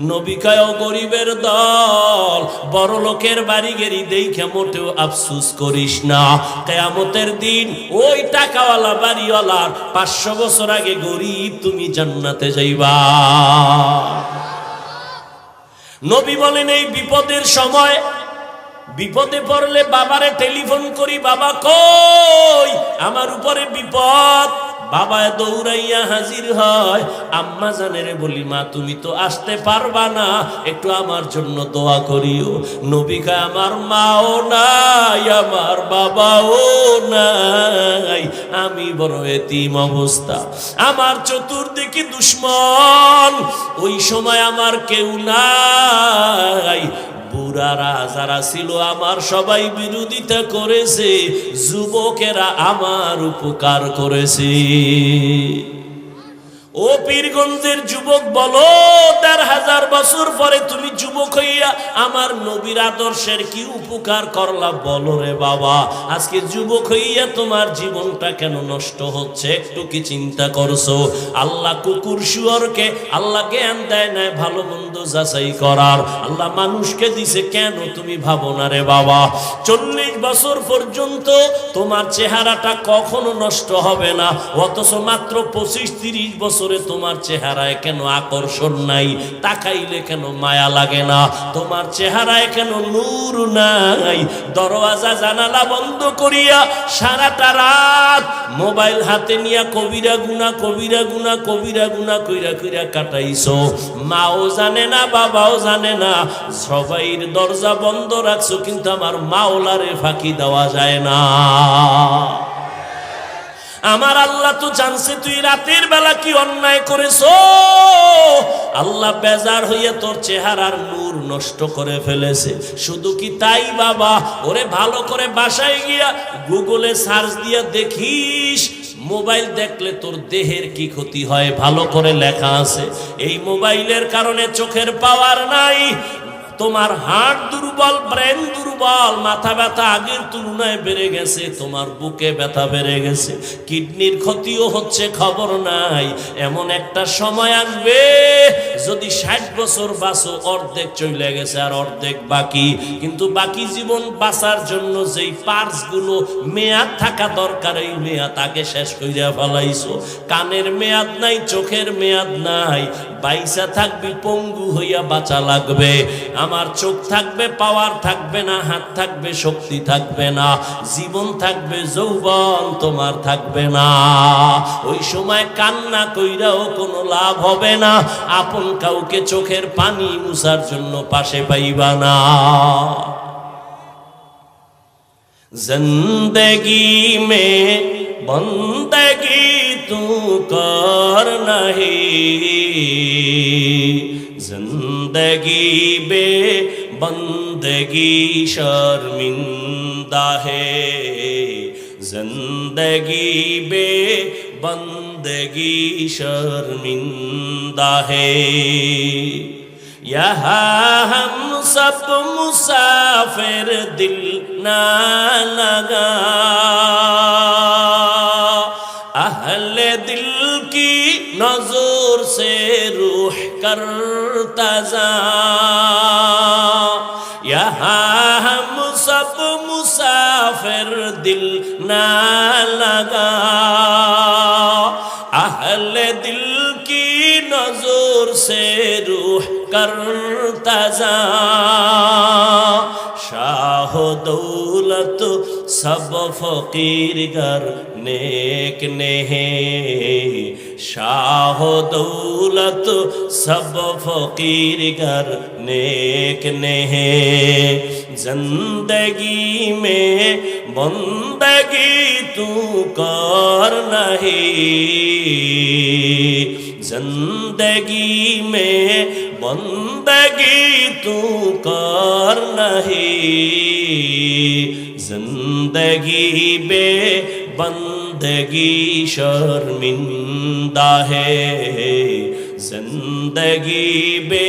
নবিকায় গরিবের দল, বড় লোকের বাড়ি গেরি দেখে মোটেও আফসুস করিস না। কেয়ামতের দিন ওই টাকাওয়ালা বাড়িওয়ালার পাঁচশো বছর আগে গরিব তুমি জান্নাতে যাইবা। নবী বলেন, এই বিপদের সময় বিপদে পড়লে বাবারে টেলিফোন করি, বাবা কই? আমার উপরে বিপদ বাবা দৌড়াইয়া হাজির হয়। আম্মা জানেরে বলি, মা, তুমি তো আসতে পারবা না। একটু আমার জন্য দোয়া করিও। নবিকা আমার মাও নাই, আমার বাবাও নাই। আমি বড় এতিম অবস্থা। আমার চতুর্দিকে দুশ্মন। ওই সময় আমার কেউ নাই। বুড়ারা যারা ছিল আমার সবাই বিরোধিতা করেছে, যুবকেরা আমার উপকার করেছে। ও পীরগঞ্জের যুবক বলো তার হাজার বছর পরে তুমি যুবক হইয়া আমার নবীর আদর্শের কি উপকার করলা বলো রে বাবা। আজকে যুবক হইয়া তোমার জীবনটা কেন নষ্ট হচ্ছে একটু কি চিন্তা করছ? আল্লাহ কুকুর শুয়রকে আল্লাহ জ্ঞান দেয় না ভালো মন্দ যাচাই করার। আল্লাহ মানুষকে দিছে, কেন তুমি ভাবো না রে বাবা? চল্লিশ বছর পর্যন্ত তোমার চেহারাটা কখনো নষ্ট হবে না, অথচ মাত্র পঁচিশ তিরিশ বছরে তোমার চেহারায় কেন আকর্ষণ নাই তাকাইলে কেন মায়া লাগে না? তোমার চেহারায় কেন নূর নাই? দরওয়াজা, জানালা বন্ধ করিয়া সারাটা রাত মোবাইল হাতে নিয়া কবিরা গুনা কবিরা গুনা কবিরা গুনা কইরা কইরা কাটাইছো। মাও জানে না, বাবাও জানে না, সবাইর দরজা বন্ধ রাখছো, কিন্তু আমার মাওলারে ফাঁকি দেওয়া যায় না। আমার আল্লাহ তো জানছে, তুই রাতের বেলা কি অন্যায় করেছ? আল্লাহ বেজার হইয়া তোর চেহারার নূর নষ্ট করে ফেলেছে। শুধু কি তাই, বাবা? ওরে ভালো করে বাসায় গিয়া গুগলে সার্চ দিয়া দেখিস, মোবাইল দেখলে তোর দেহের কি ক্ষতি হয়, ভালো করে লেখা আছে। এই মোবাইলের কারণে চোখের পাওয়ার নাই তোমার হার্ট দুর্বল, ব্রেন দুর্বল, মাথা ব্যথা আগের তুলনায় বেড়ে গেছে, তোমার বুকে ব্যথা বেড়ে গেছে, কিডনির ক্ষতিও হচ্ছে, খবর নাই। এমন একটা সময় আসবে, যদি ষাট বছর বাঁচো, অর্ধেক চলে গেছে আর অর্ধেক বাকি। কিন্তু বাকি জীবন বাঁচার জন্য যেই পার্সগুলো মেয়াদ থাকা দরকার, এই মেয়াদ আগে শেষ করিয়া ফেলাইছো। কানের মেয়াদ নাই, চোখের মেয়াদ নাই। বাইসা থাকবি পঙ্গু হইয়া বাঁচা লাগবে আমার চোখ থাকবে পাওয়ার থাকবে না হাত থাকবে শক্তি থাকবে না জীবন থাকবে যৌবন তোমার থাকবে না ওই সময় কান্না কইরাও কোনো লাভ হবে না আপন কাউকে চোখের পানি মুছার জন্য পাশে পাইবা না जिंदगी में बंदगी तू कर नहीं जिंदगी बे बंदगी शर्मिंदा है जिंदगी बे बंदगी शर्मिंदा है यहाँ हम सब मुसाफिर दिल ना लगा نظر سے روح کرتا جا یہاں ہم سب مسافر دل نہ لگا اہل دل کی نظر سے روح کرتا جا شاہ دولت سب فقیر گر نیک نہیں शाह दौलत सब फकीर घर नेक ने ज़िंदगी में बंदगी तू कर नहीं। ज़िंदगी में बंदगी तू कर नहीं। ज़िंदगी बे زندگی شرمندہ ہے زندگی بے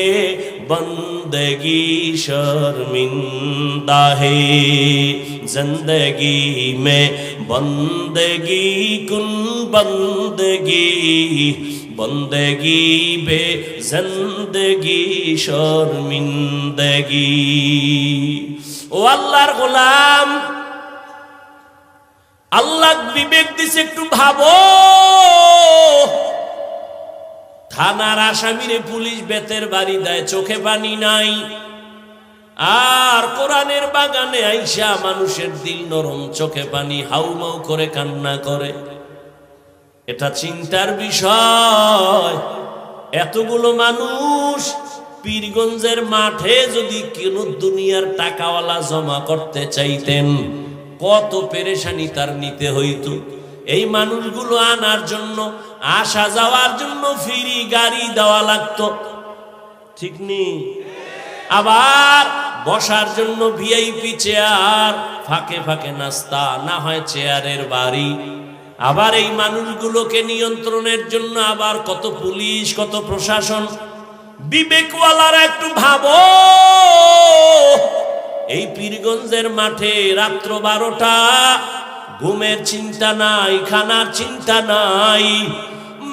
بندگی شرمندہ ہے زندگی میں بندگی کن بندگی بندگی بے زندگی شرمندگی ও আল্লাহর গোলাম আল্লাহ বিবেক দিছে, একটু ভাবো। থানার আসামিরে পুলিশ বেতের বাড়ি দেয়, চোখে পানি নাই। আর কোরআনের বাগানে আইসা মানুষের দিল নরম, চোখে পানি, হাউমাউ করে কান্না করে। এটা চিন্তার বিষয়। এতগুলো মানুষ পীরগঞ্জের মাঠে যদি কোন দুনিয়ার টাকাওয়ালা জমা করতে চাইতেন কত পেরেশানি তার নিতে হইত। এই মানুষগুলো আনার জন্য, আসা যাওয়ার জন্য ফিরি গাড়ি দেওয়া লাগতো। ঠিক নেই আবার বসার জন্য ভিআইপি চেয়ার ফাঁকে ফাঁকে নাস্তা, না হয় চেয়ারের বাড়ি। আবার এই মানুষগুলোকে নিয়ন্ত্রণের জন্য আবার কত পুলিশ, কত প্রশাসন। বিবেকওয়ালারা একটু ভাবো। এই পীরগঞ্জের মাঠে রাত্র বারোটা, ঘুমের চিন্তা নাই, খানার চিন্তা নাই।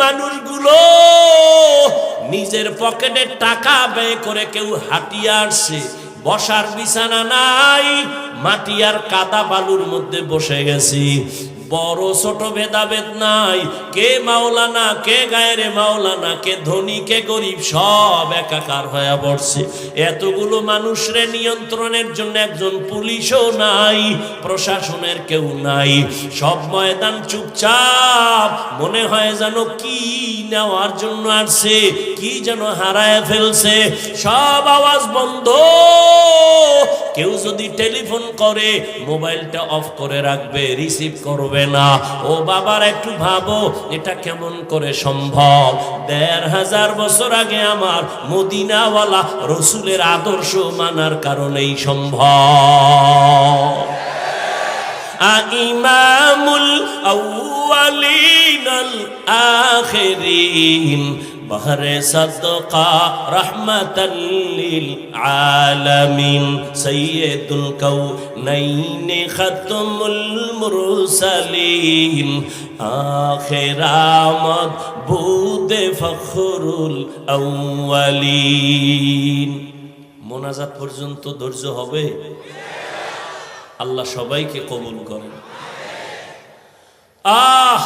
মানুষগুলো নিজের পকেটে টাকা ব্যয় করে কেউ হাঁটিয়ে আসছে, বসার বিছানা নাই, মাটি আর কাদা বালুর মধ্যে বসে গেছি। বড় ছোট ভেদাভেদ নাই। কে মাওলানা, কে গায়েরে মাওলানা, কে ধনী, কে গরিব, সব একাকার হয়ে পড়ছে। এতগুলো মানুষরে নিয়ন্ত্রণের জন্য একজন পুলিশও নাই, প্রশাসনের কেউ নাই। সব ময়দান চুপচাপ, মনে হয় যেন কি নেওয়ার জন্য আসছে, কি যেন হারায় ফেলছে। সব আওয়াজ বন্ধ। যদি টেলিফোন করে, মোবাইলটা অফ করে রাখবে, রিসিভ করবে না। ও বাবার একটু ভাবো, এটা কেমন করে সম্ভব? দেড় হাজার বছর আগে আমার মদিনাওয়ালা রসুলের আদর্শ মানার কারণেই সম্ভব। ইমামুল আউয়ালিনাল আখিরিন بهر صدقة رحمة للعالمين سيد الكونين ختم المرسلين آخر آمد بود فخر الأولين মোনাজাত পর্যন্ত ধৈর্য হবে আল্লাহ সবাইকে কবুল করেন আহ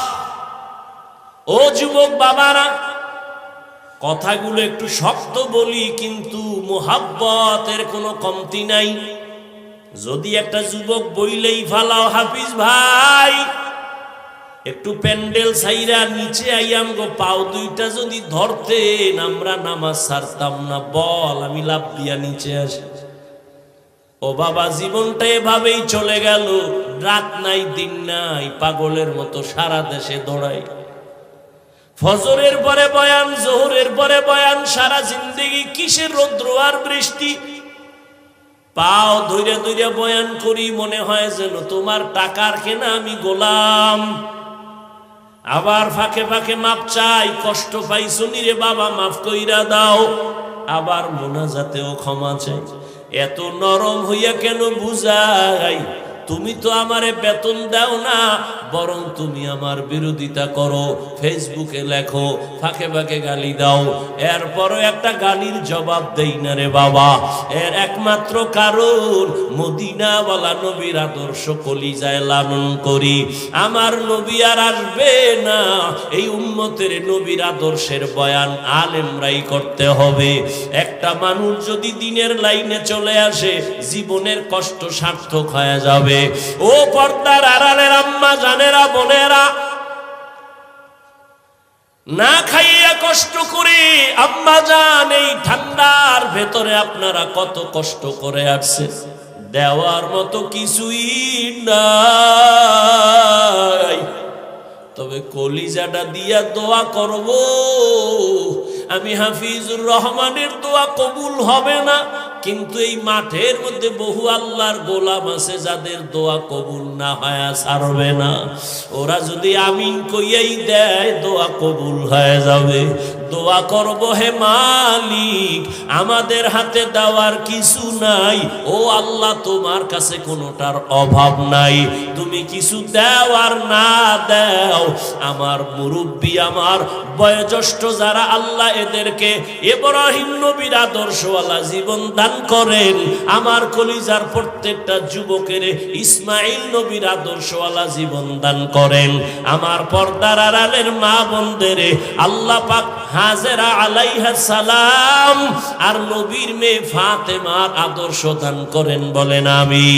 ও যুবক বাবারা কথাগুলো একটু শক্ত বলি, কিন্তু মোহাব্বতের কোনো কমতি নাই। যদি একটা যুবক বইলেই ফালাও হাফিজ ভাই, একটু প্যান্ডেল সাইরা নিচে আইয়াম গো, পাও দুইটা যদি ধরতেন, আমরা নামাজ সারতাম না, বল, আমি লাভ দিয়া নিচে আসি। ও বাবা, জীবনটা এভাবেই চলে গেল, রাত নাই, দিন নাই, পাগলের মতো সারা দেশে দৌড়াই। ফজরের পরে বয়ান, জোহরের পরে বয়ান, সারা জিন্দগি কিসের রৌদ্র আর বৃষ্টি? পাও ধৈর্য ধৈর্য বয়ান করি, মনে হয় যেন তোমার টাকার কেনা আমি গোলাম। আবার ফাঁকে ফাঁকে মাপ চাই, কষ্ট পাই শুনি রে বাবা, মাফ কইরা দাও। আবার মোনাজাতেও ক্ষমা চাই। এত নরম হইয়া কেন বুঝাই? তুমি তো আমারে বেতন দাও না বরং তুমি আমার বিরোধিতা করো, ফেসবুকে লেখো, ফাঁকে ফাঁকে গালি দাও। এরপরও একটা গালির জবাব দেই না রে বাবা। এর একমাত্র কারণ, মদিনাওয়ালা নবীর আদর্শ কলিজায় লালন করি। আমার নবী আর আসবে না। এই উম্মতের নবীর আদর্শের বয়ান আলেমরাই করতে হবে। একটা মানুষ যদি দিনের লাইনে চলে আসে, জীবনের কষ্ট সার্থক হয়ে যাবে। ও পর্দার আড়ালের আম্মা জানেরা বোনেরা, না খাইয়া কষ্ট করে আম্মা জান এই ঠান্ডার ভেতরে আপনারা কত কষ্ট করে আসছে। দেওয়ার মতো কিছুই নাই। তবে কলিজাটা দিয়া দোয়া করব। আমি হাফিজুর রহমানের দোয়া কবুল হবে না। কিন্তু এই মাঠের মধ্যে বহু আল্লাহর গোলাম আছে যাদের দোয়া কবুল না হয় ছাড়বে না। ওরা যদি আমিন কইয়াই দেয়, দোয়া কবুল হয়ে যাবে। দোয়া করব হে মালিক, আমাদের হাতে দেওয়ার কিছু নাই। ও আল্লাহ, তোমার কাছে কোনোটার অভাব নাই। তুমি কিছু দেওয়ার না দাও। আমার মুরব্বী, আমার বয়োজ্যেষ্ঠ যারা আল্লাহ এদেরকে ইব্রাহিম নবীর আদর্শওয়ালা জীবন দান করেন, আমার কলিজার প্রত্যেকটা যুবকের ইসমাইল নবীর আদর্শওয়ালা জীবন দান করেন। আমার পর্দার আড়ালের মা বোনদের আল্লাহ পাক হাজেরা আলাইহা সালাম আর নবীর মেয়ে ফাতেমার আদর্শ দান করেন বলেন আমি